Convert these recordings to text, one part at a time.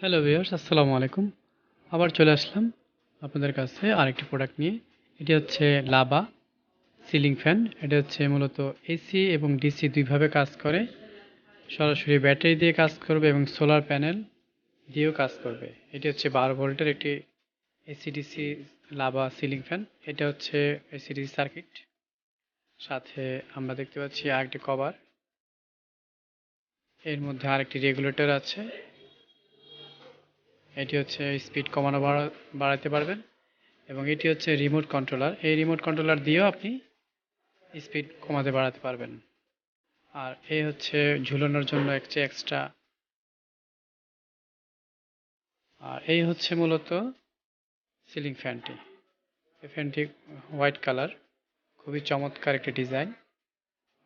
Hello viewers আসসালামু আলাইকুম আবার চলে আসলাম আপনাদের কাছে আরেকটি প্রোডাক্ট নিয়ে। এটি হচ্ছে লাভা সিলিং ফ্যান এটা হচ্ছে মূলত এসি এবং ডিসি দুইভাবে কাজ করে। সরাসরি ব্যাটারি দিয়ে কাজ করবে এবং সোলার প্যানেল দিয়েও কাজ করবে। এটি হচ্ছে বারো ভোল্টের একটি AC DC Lava ceiling fan এটা হচ্ছে এসি ডিসি সার্কিট সাথে আমরা দেখতে পাচ্ছি আরেকটি কভার এর মধ্যে আরেকটি রেগুলেটর আছে। এটি হচ্ছে স্পিড কমানো বাড়া বাড়াতে পারবেন এবং এটি হচ্ছে রিমোট কন্ট্রোলার এই রিমোট কন্ট্রোলার দিয়েও আপনি স্পিড কমাতে বাড়াতে পারবেন। আর এই হচ্ছে ঝুলানোর জন্য একটি এক্সট্রা আর এই হচ্ছে মূলত সিলিং ফ্যানটি এই ফ্যানটি হোয়াইট কালার খুবই চমৎকার একটি ডিজাইন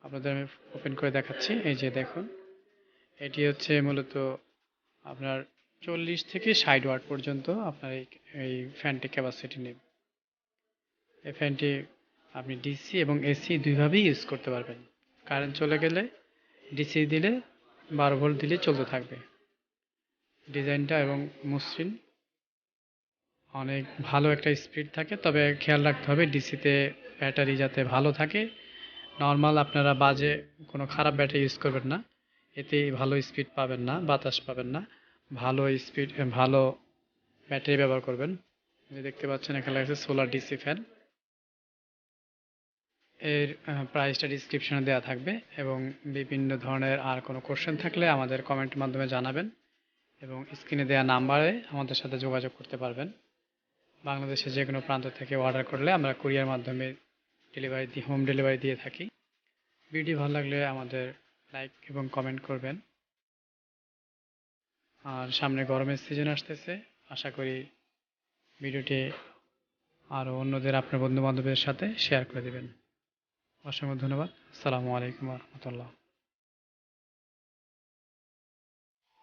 আপনাদের আমি ওপেন করে দেখাচ্ছি। এই যে দেখুন, এটি হচ্ছে মূলত আপনার চল্লিশ থেকে ষাট ওয়াট পর্যন্ত আপনার এই ফ্যানটি ক্যাপাসিটি নেবে। এই ফ্যানটি আপনি ডিসি এবং এসি দুইভাবেই ইউজ করতে পারবেন। কারেন্ট চলে গেলে ডিসি দিলে বারো ভোল্ট দিলে চলতে থাকবে। ডিজাইনটা এবং মসৃণ। অনেক ভালো একটা স্পিড থাকে, তবে খেয়াল রাখতে হবে ডিসিতে ব্যাটারি যাতে ভালো থাকে। নর্মাল আপনারা বাজে কোনো খারাপ ব্যাটারি ইউজ করবেন না। এতে ভালো স্পিড পাবেন না, বাতাস পাবেন না। ভালো স্পিড ভালো ব্যাটারি ব্যবহার করবেন। দেখতে পাচ্ছেন, এখানে লাগছে সোলার ডিসি ফ্যান এর প্রাইসটা ডিসক্রিপশনে দেওয়া থাকবে এবং বিভিন্ন ধরনের আর কোনো কোশ্চেন থাকলে আমাদের কমেন্টের মাধ্যমে জানাবেন এবং স্ক্রিনে দেওয়া নাম্বারে আমাদের সাথে যোগাযোগ করতে পারবেন। বাংলাদেশে যে কোনো প্রান্ত থেকে অর্ডার করলে আমরা কুরিয়ার মাধ্যমে ডেলিভারি দিয়ে হোম ডেলিভারি দিয়ে থাকি। ভিডিও ভালো লাগলে আমাদের লাইক এবং কমেন্ট করবেন। আর সামনে গরমের সিজন আসতেছে। আশা করি ভিডিওটি আরও অন্যদের আপনার বন্ধুবান্ধবের সাথে শেয়ার করে দেবেন। অসংখ্য ধন্যবাদ। আসসালামু আলাইকুম রহমতুল্লাহ।